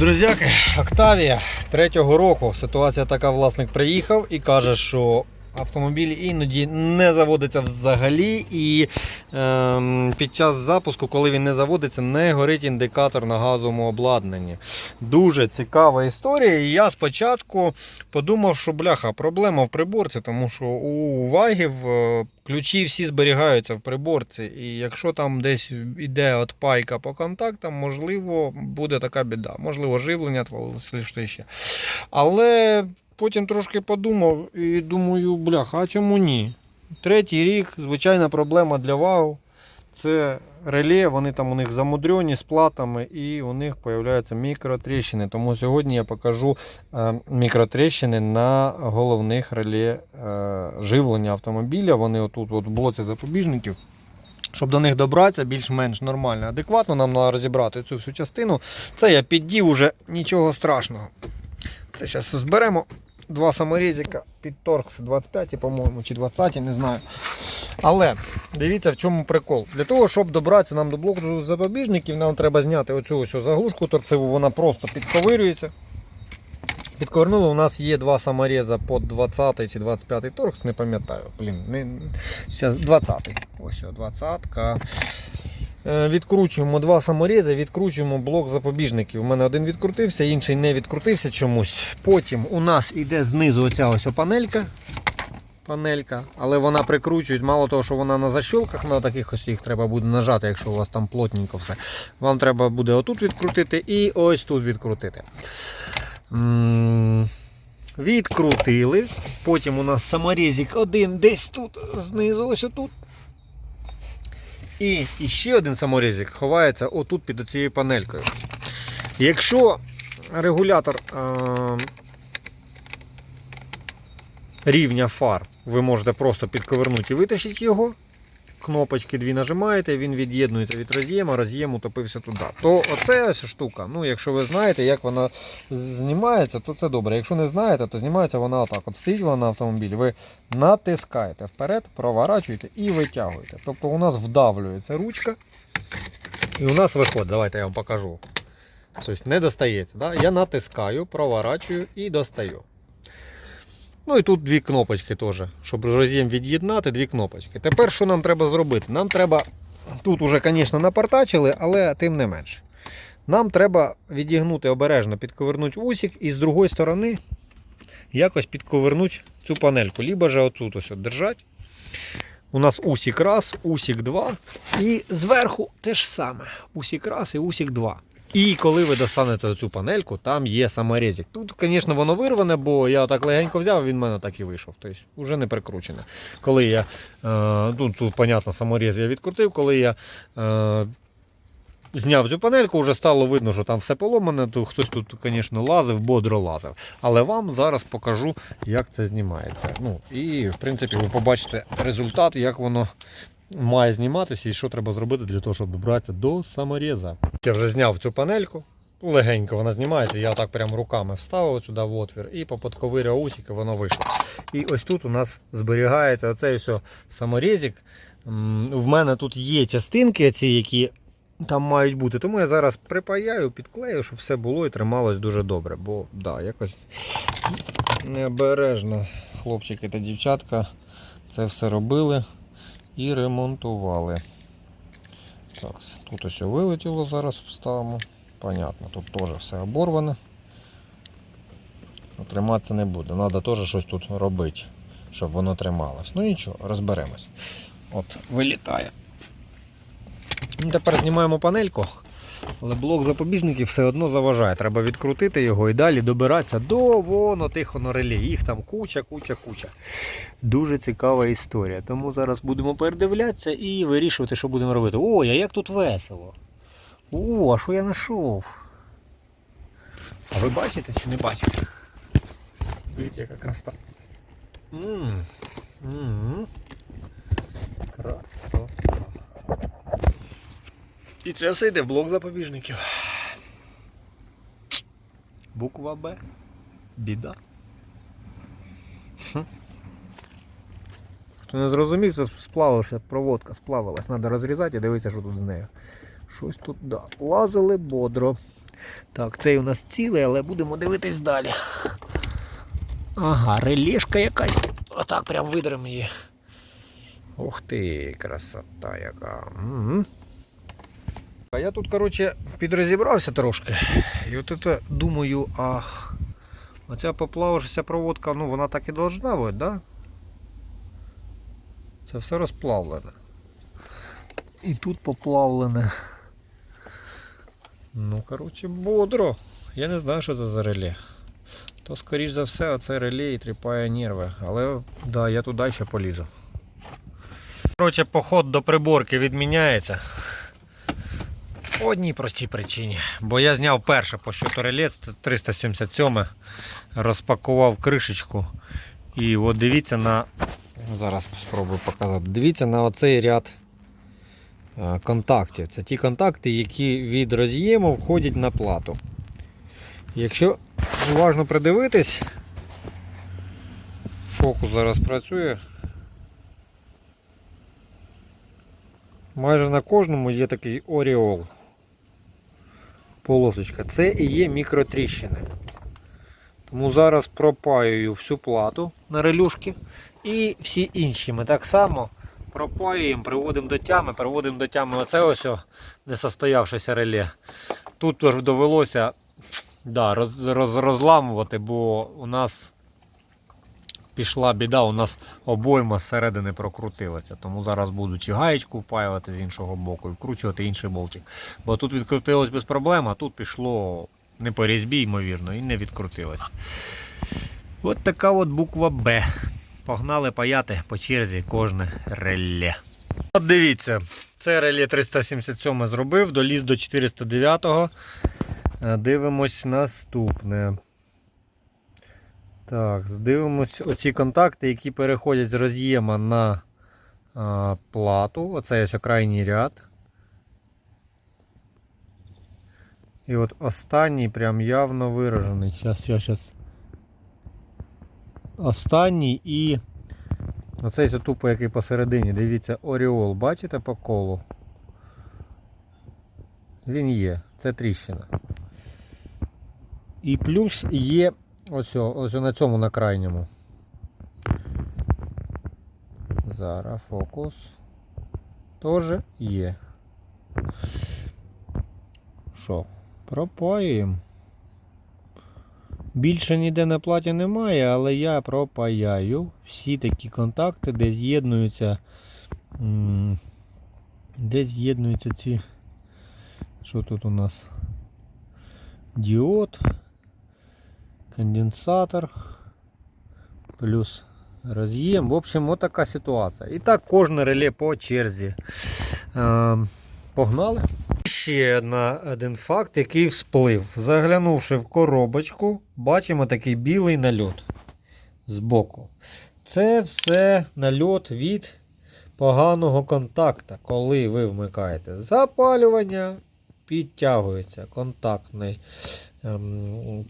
Друзяки, Октавія третього року. Ситуація така, власник приїхав і каже, що автомобіль іноді не заводиться взагалі. І ем, під час запуску, коли він не заводиться, не горить індикатор на газовому обладнанні. Дуже цікава історія. І я спочатку подумав, що бляха, проблема в приборці, тому що у вагів е, ключі всі зберігаються в приборці. І якщо там десь іде от пайка по контактам, можливо, буде така біда. Можливо, живлення ще. Але потім трошки подумав і думаю, бляха, а чому ні? Третій рік, звичайна проблема для ВАУ. Це реле, вони там у них замудрені з платами і у них з'являються мікротріщини. Тому сьогодні я покажу е, мікротріщини на головних реле е, живлення автомобіля. Вони отут от в блоці запобіжників. Щоб до них добратися більш-менш нормально, адекватно, нам треба розібрати цю всю частину. Це я піддів уже нічого страшного. Це зараз зберемо два саморізика під торкс 25, по-моєму, чи 20, не знаю. Але дивіться, в чому прикол. Для того, щоб добратися нам до блоку запобіжників, нам треба зняти оцю ось заглушку торцеву, вона просто підковирюється. Підковернули, у нас є два саморіза под 20 чи 25 торкс, не пам'ятаю. Блін, не... Зараз 20. Ось 20. Е, Відкручуємо два саморізи, відкручуємо блок запобіжників. У мене один відкрутився, інший не відкрутився чомусь. Потім у нас іде знизу оця ось панелька. Панелька, але вона прикручують, мало того, що вона на защолках, на таких ось їх треба буде нажати, якщо у вас там плотненько все. Вам треба буде отут відкрутити і ось тут відкрутити. Відкрутили. Потім у нас саморізик один десь тут, знизу, ось отут. І ще один саморізик ховається отут під цією панелькою. Якщо регулятор е, рівня фар, ви можете просто підковернути і витащити його. Кнопочки дві нажимаєте, він від'єднується від роз'єма, роз'єм утопився туди. То оце ось штука. Ну, якщо ви знаєте, як вона знімається, то це добре. Якщо не знаєте, то знімається вона отак. От стоїть вона на автомобілі, ви натискаєте вперед, проворачуєте і витягуєте. Тобто у нас вдавлюється ручка. І у нас виходить. Давайте я вам покажу. Тобто не достається. Да? Я натискаю, проворачую і достаю. Ну і тут дві кнопочки теж, щоб роз'єм від'єднати, дві кнопочки. Тепер що нам треба зробити? Нам треба, тут уже, звісно, напартачили, але тим не менше. Нам треба відігнути обережно, підковернути усік і з другої сторони якось підковернути цю панельку. Либо же отут ось от держать. У нас усік раз, усік два. І зверху те ж саме. Усік раз і усік два. І коли ви достанете цю панельку, там є саморізик. Тут, звісно, воно вирване, бо я так легенько взяв, він в мене так і вийшов. Тобто вже не прикручене. Коли я, е, тут, тут, понятно, саморіз я відкрутив, коли я е, зняв цю панельку, вже стало видно, що там все поломане, то хтось тут, звісно, лазив, бодро лазив. Але вам зараз покажу, як це знімається. Ну, І, в принципі, ви побачите результат, як воно має зніматися і що треба зробити для того, щоб добратися до саморіза. Я вже зняв цю панельку. Легенько вона знімається, я так прямо руками вставив сюди в отвір і поподковиряв усік, і воно вийшло. І ось тут у нас зберігається оцей ось саморізик. В мене тут є частинки, ці, які там мають бути. Тому я зараз припаяю, підклею, щоб все було і трималось дуже добре. Бо да, якось необережно хлопчики та дівчатка це все робили і ремонтували. Так, тут ось вилетіло, зараз вставимо. Понятно, тут теж все оборване. Ну, Триматися не буде. Треба теж щось тут робити, щоб воно трималось. Ну нічого, розберемось. От, вилітає. Тепер знімаємо панельку, але блок запобіжників все одно заважає. Треба відкрутити його і далі добиратися до воно тих воно реле. Їх там куча, куча, куча. Дуже цікава історія. Тому зараз будемо передивлятися і вирішувати, що будемо робити. Ой, а як тут весело. О, а що я знайшов? А ви бачите чи не бачите? Дивіться, яка краса. Ммм. Красота. І це все йде в блок запобіжників. Буква Б. Біда. Хм. Хто не зрозумів, це сплавилася проводка, сплавилась. Треба розрізати і дивитися, що тут з нею. Щось тут да, лазили бодро. Так, цей у нас цілий, але будемо дивитись далі. Ага, релішка якась. Отак прям видрем її. Ух ти, красота яка. Угу. А я тут, коротше, підрозібрався трошки. І от це думаю, а оця поплавившася проводка, ну вона так і должна бути, да? Це все розплавлене. І тут поплавлене. Ну, коротше, бодро. Я не знаю, що це за реле. То, скоріш за все, оце реле і тріпає нерви. Але да, я туди ще полізу. Коротше, поход до приборки відміняється. По одній простій причині. Бо я зняв перше по щоту реле 377, розпакував кришечку. І от дивіться на. Зараз спробую показати. Дивіться на оцей ряд е, контактів. Це ті контакти, які від роз'єму входять на плату. Якщо уважно придивитись, фокус зараз працює. Майже на кожному є такий оріол. Полосочка. Це і є мікротріщини. Тому зараз пропаюю всю плату на релюшки і всі інші ми так само пропаюємо, приводимо до тями, приводимо до тями оце ось несостоявшеся реле. Тут довелося да, роз, роз, розламувати, бо у нас пішла біда, у нас обойма зсередини прокрутилася. Тому зараз буду чи гаєчку впаювати з іншого боку і вкручувати інший болтик. Бо тут відкрутилось без проблем, а тут пішло не по різьбі, ймовірно, і не відкрутилось. От така от буква Б. Погнали паяти по черзі кожне реле. От дивіться, це реле 377 зробив, доліз до 409-го. Е, Дивимось наступне. Так, дивимось оці контакти, які переходять з роз'єма на а, плату. Оце ось крайній ряд. І от останній прям явно виражений. Зараз, зараз, зараз. Останній і оцей тупо який посередині. Дивіться, Оріол, бачите по колу? Він є, це тріщина. І плюс є ось, ось на цьому на крайньому. Зараз фокус. Тоже є. Що? Пропаюємо. Більше ніде на платі немає, але я пропаяю всі такі контакти, де з'єднуються. Де з'єднуються ці. Що тут у нас? Діод, конденсатор, плюс роз'єм. В общем, от така ситуація. І так кожне реле по черзі. Погнали. Ще одна, один факт, який всплив. Заглянувши в коробочку, бачимо такий білий нальот збоку. Це все нальот від поганого контакта. Коли ви вмикаєте запалювання, підтягується контактний,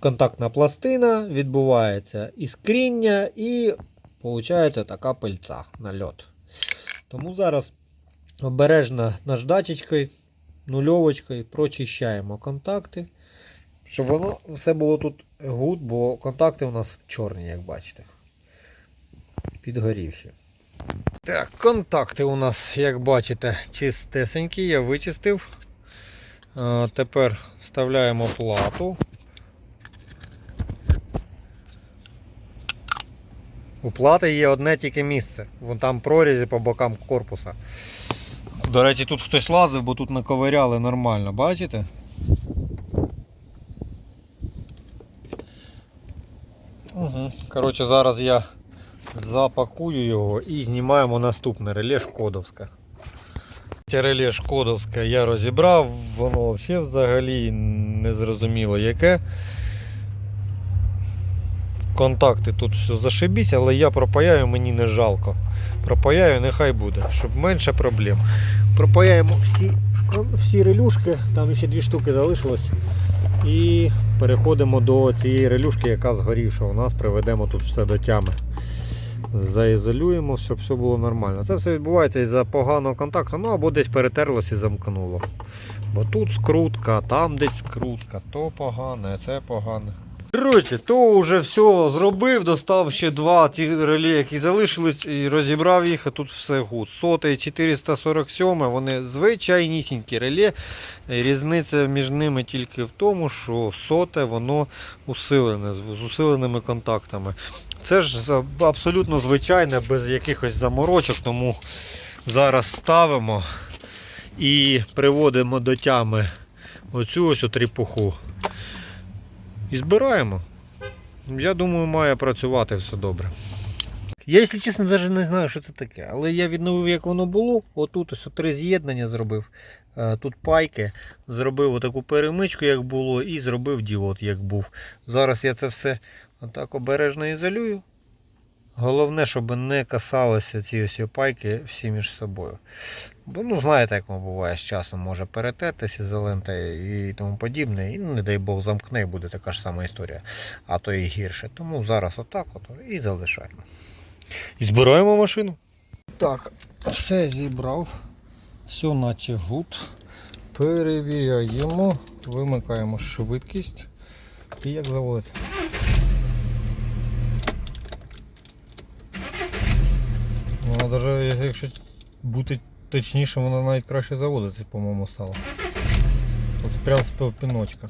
контактна пластина, відбувається іскріння і виходить така пильця нальот. Тому зараз обережно наждачечкою нульовочкою прочищаємо контакти, щоб воно все було тут гуд, бо контакти у нас чорні, як бачите. Підгорівші. Так, контакти у нас, як бачите, чистесенькі, я вичистив. А, тепер вставляємо плату. У плати є одне тільки місце. Вон там прорізі по бокам корпуса. До речі, тут хтось лазив, бо тут наковиряли нормально, бачите? Угу. Коротше, зараз я запакую його і знімаємо наступне реле Шкодовське. Реле Шкодовське я розібрав, воно взагалі взагалі не зрозуміло яке. Контакти тут все зашибісь, але я пропаяю, мені не жалко. Пропаяю, нехай буде, щоб менше проблем. Пропаяємо всі, всі релюшки, там ще дві штуки залишилось. І переходимо до цієї релюшки, яка згорівша у нас, приведемо тут все до тями. Заізолюємо, щоб все було нормально. Це все відбувається із-за поганого контакту, ну або десь перетерлося і замкнуло. Бо тут скрутка, там десь скрутка, то погане, це погане. Коротше, то вже все зробив, достав ще два ті реле, які залишились, і розібрав їх, а тут все гуд. Соте і 447, вони звичайнісінькі реле. Різниця між ними тільки в тому, що соте воно усилене, з усиленими контактами. Це ж абсолютно звичайне, без якихось заморочок, тому зараз ставимо і приводимо до тями оцю ось тріпуху. І збираємо. Я думаю, має працювати все добре. Я, якщо чесно, навіть не знаю, що це таке. Але я відновив, як воно було. Отут ось три з'єднання зробив. Е, Тут пайки. Зробив отаку перемичку, як було, і зробив діод, як був. Зараз я це все так обережно ізолюю. Головне, щоб не касалися ці ось пайки всі між собою. Бо ну знаєте, як воно буває з часом може перетертися ізолента і тому подібне. І ну, не дай Бог замкне і буде така ж сама історія, а то і гірше. Тому зараз отак от і залишаємо. І збираємо машину. Так, все зібрав, все наче гуд. Перевіряємо, вимикаємо швидкість. І як заводиться. Вона навіть, якщо бути точнішим, вона навіть краще заводиться, по-моєму, стало. Тут прям з півпіночка.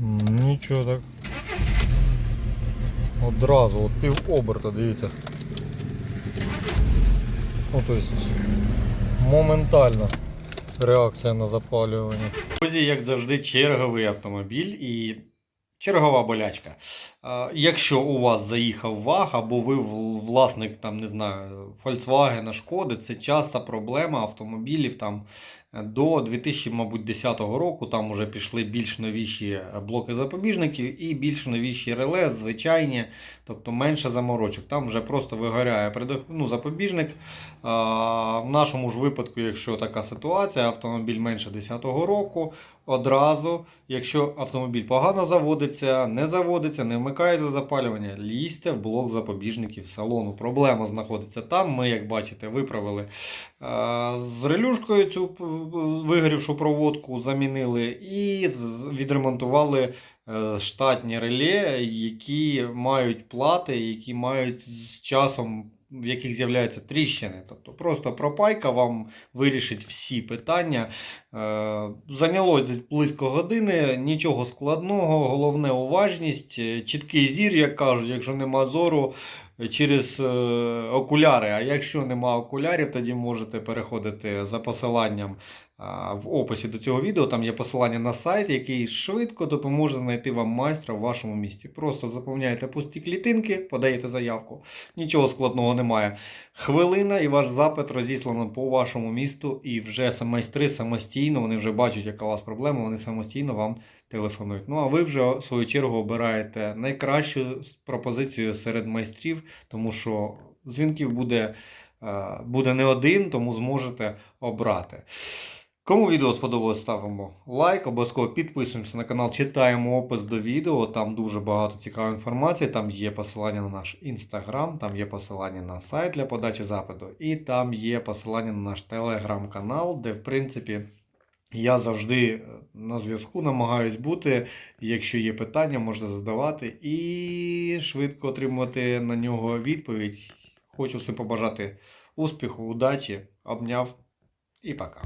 М, Нічого так. Одразу, от пів оберта, дивіться. Ну, то есть, моментально реакція на запалювання. Друзі, як завжди, черговий автомобіль і чергова болячка. Якщо у вас заїхав ваг, або ви власник там, не знаю, Volkswagen, Шкоди, це часта проблема автомобілів там до 2010 року. Там вже пішли більш новіші е, блоки запобіжників і більш новіші реле, звичайні, тобто менше заморочок. Там вже просто вигоряє ну, запобіжник. В нашому ж випадку, якщо така ситуація, автомобіль менше 10 року, одразу, якщо автомобіль погано заводиться, не заводиться, не вмикається запалювання, лізьте в блок запобіжників салону. Проблема знаходиться там. Ми, як бачите, виправили е, з релюшкою цю вигорівшу проводку, замінили і відремонтували е, штатні реле, які мають плати, які мають з часом. В яких з'являються тріщини. Тобто просто пропайка вам вирішить всі питання. Е, Зайняло близько години, нічого складного, головне уважність, е, чіткий зір, як кажуть, якщо нема зору е, через окуляри. А якщо нема окулярів, тоді можете переходити за посиланням в описі до цього відео. Там є посилання на сайт, який швидко допоможе знайти вам майстра в вашому місті. Просто заповняєте пусті клітинки, подаєте заявку. Нічого складного немає. Хвилина і ваш запит розіслано по вашому місту, і вже майстри самостійно, вони вже бачать, яка у вас проблема, вони самостійно вам телефонують. Ну а ви вже в свою чергу обираєте найкращу пропозицію серед майстрів, тому що дзвінків буде, е, буде не один, тому зможете обрати. Кому відео сподобалось, ставимо лайк, обов'язково підписуємося на канал, читаємо опис до відео. Там дуже багато цікавої інформації. Там є посилання на наш інстаграм, там є посилання на сайт для подачі запиту, і там є посилання на наш телеграм-канал, де в принципі. Я завжди е, на зв'язку намагаюсь бути. Якщо є питання, можна задавати і швидко отримувати на нього відповідь. Хочу всім побажати успіху, удачі, обняв і пока.